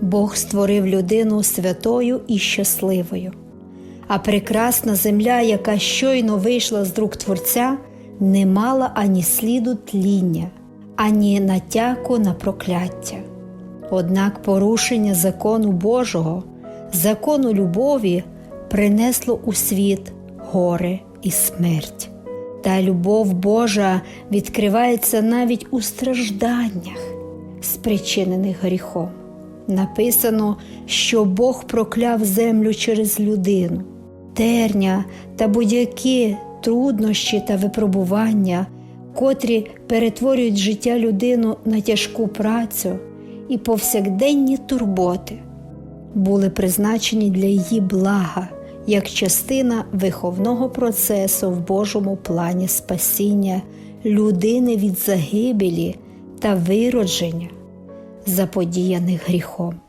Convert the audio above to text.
Бог створив людину святою і щасливою, а прекрасна земля, яка щойно вийшла з рук Творця, не мала ані сліду тління, ані натяку на прокляття. Однак порушення закону Божого, закону любові принесло у світ горе і смерть. Та любов Божа відкривається навіть у стражданнях, спричинених гріхом. Написано, що Бог прокляв землю через людину, терня та будь-які труднощі та випробування, котрі перетворюють життя людину на тяжку працю і повсякденні турботи, були призначені для її блага як частина виховного процесу в Божому плані спасіння людини від загибелі та виродження, заподіяних гріхом.